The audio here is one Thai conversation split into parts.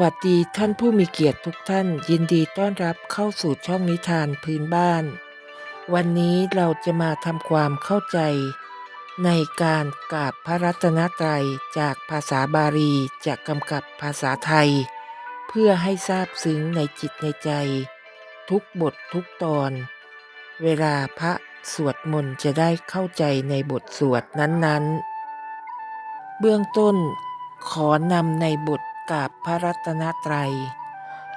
วัสดีท่านผู้มีเกียรติทุกท่าน ยินดีต้อนรับเข้าสู่ช่องนิทานพื้นบ้าน วันนี้เราจะมาทำความเข้าใจ ในการกราบพระรัตนตรัยจากภาษาบาลีจากกำกับภาษาไทย เพื่อให้ทราบซึ้งในจิตในใจ ทุกบททุกตอน เวลาพระสวดมนต์จะได้เข้าใจในบทสวดนั้นๆ เบื้องต้นขอนำในบท กราบพระรัตนตรัย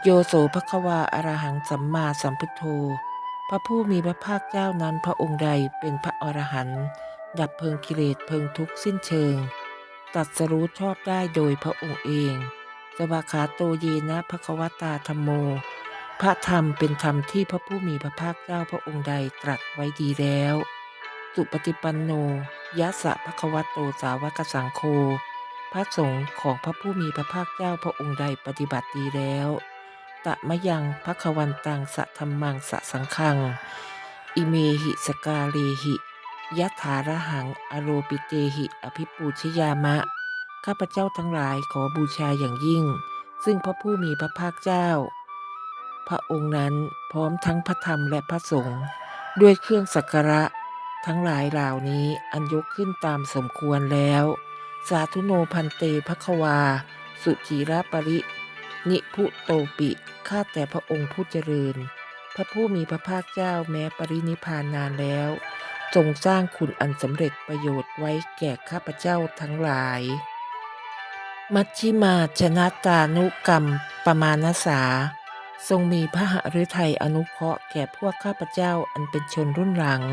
โยโสภควาอรหังสัมมาสัมพุทโธ พระผู้มีพระภาคเจ้านั้นพระองค์ใดเป็นพระอรหันต์ดับเพลิงกิเลสเพลิงทุกข์สิ้นเชิง ตัดสรู้ชอบได้โดยพระองค์เองสวาขาโตเยนะภควตาธรรมโม พระธรรมเป็นธรรมที่พระผู้มีพระภาคเจ้าพระองค์ใดตรัสไว้ดีแล้ว สุปฏิปันโนยะสะภควโตสาวกสังโฆ ระสงฆ์ของพระผู้มีพระภาคเจ้าพระองค์ใดปฏิบัติดีแล้ว ตะมะยังพระควันตังสะธรรมังสะสังคัง อิเมหิสกาเลหิยะถาระหัง อโรปิเตหิ อภิปูชยามะ ข้าพเจ้าทั้งหลายขอบูชาอย่างยิ่ง ซึ่งพระผู้มีพระภาคเจ้า พระองค์นั้นพร้อมทั้งพระธรรมและพระสงฆ์ด้วยเครื่องสักการะ ทั้งหลายเหล่านี้อันยกขึ้นตามสมควรแล้ว สาธุโนพันเตภควา สุจีระปริ นิพุโตปิข้าแต่พระองค์ผู้เจริญ พระผู้มีพระภาคเจ้าแม้ปรินิพานนานแล้ว ทรงสร้างคุณอันสำเร็จประโยชน์ไว้แก่ข้าพเจ้าทั้งหลาย มัชชิมาชนะตานุกรรมประมาณสา ทรงมีพระหฤทัยอนุเคราะห์แก่พวกข้าพเจ้าอันเป็นชนรุ่นหลัง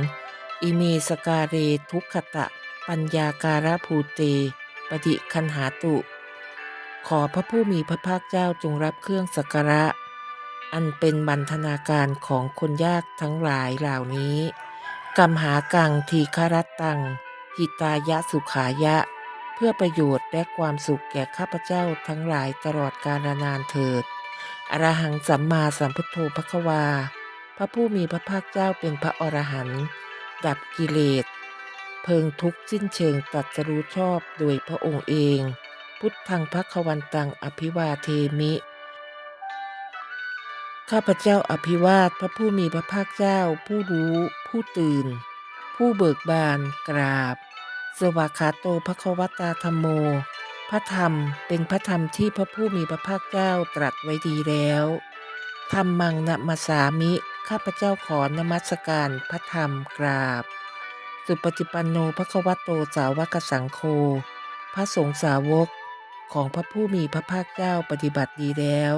อิเมสการเรทุกขตะ ปัญญาการะภูเต ปฏิคันหาตุ ขอพระผู้มีพระภาคเจ้าจงรับเครื่องสักการะ อันเป็นบรรทนาการของคนยากทั้งหลายเหล่านี้กัมหากังทีคารัตตังหิตายะสุขายะ เพื่อประโยชน์และความสุขแก่ข้าพเจ้าทั้งหลายตลอดกาลนานเถิด อรหังสัมมาสัมพุทโธภควา พระผู้มีพระภาคเจ้าเป็นพระอรหันต์ดับกิเลส เพิงทุกสิ้นเชิงตรัสรู้ชอบโดยพระองค์เอง พุทธังพระควันตังอภิวาเทมิ ข้าพเจ้าอภิวาทพระผู้มีพระภาคเจ้า ผู้รู้ ผู้ตื่น ผู้เบิกบานกราบ สวากขาโตภควตาธรรมโม พระธรรมเป็นพระธรรมที่พระผู้มีพระภาคเจ้าตรัสไว้ดีแล้วธรรมังนมัสสามิ ข้าพเจ้าขอนมัสการพระธรรมกราบ สุปฏิปันโนภควโตสาวกสังโฆพระสงฆ์สาวกของพระผู้มีพระภาคเจ้าปฏิบัติดีแล้ว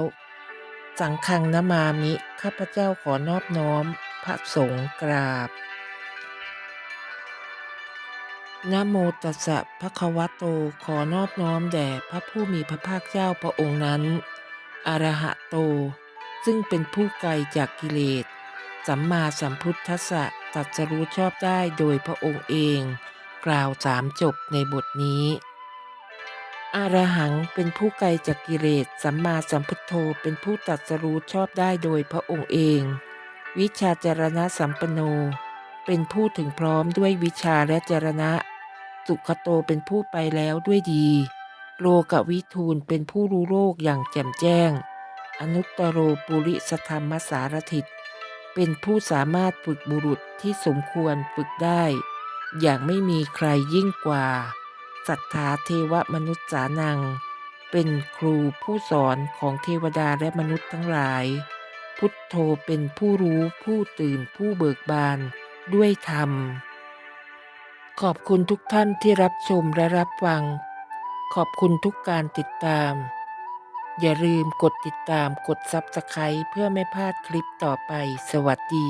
สังฆังนมามิ ข้าพเจ้าขอนอบน้อม พระสงฆ์กราบนะโมตัสสะภะคะวะโตขอนอบน้อมแด่พระผู้มีพระภาคเจ้าพระองค์นั้น อรหะโต ซึ่งเป็นผู้ไกลจากกิเลส สัมมาสัมพุทธัสสะ ตรัสรู้ชอบได้โดยพระองค์เอง กล่าวสามจบในบทนี้อรหังเป็นผู้ไกลจากกิเลสสัมมาสัมพุทโธเป็นผู้ตรัสรู้ชอบได้โดยพระองค์เอง วิชาจารณะสัมปโน เป็นผู้ถึงพร้อมด้วยวิชาและจารณะ สุขโตเป็นผู้ไปแล้วด้วยดี โลกวิทูลเป็นผู้รู้โลกอย่างแจ่มแจ้ง อนุตตโรปุริสธรรมสารถิต เป็นผู้สามารถฝึกบุรุษที่สมควรฝึกได้ อย่างไม่มีใครยิ่งกว่าสัทธาเทวมนุษย์สานัง เป็นครูผู้สอนของเทวดาและมนุษย์ทั้งหลาย พุทโธเป็นผู้รู้ผู้ตื่นผู้เบิกบานด้วยธรรม ขอบคุณทุกท่านที่รับชมและรับฟัง ขอบคุณทุกการติดตาม อย่าลืมกดติดตามกดซับสไครต์เพื่อไม่พลาดคลิปต่อไป สวัสดี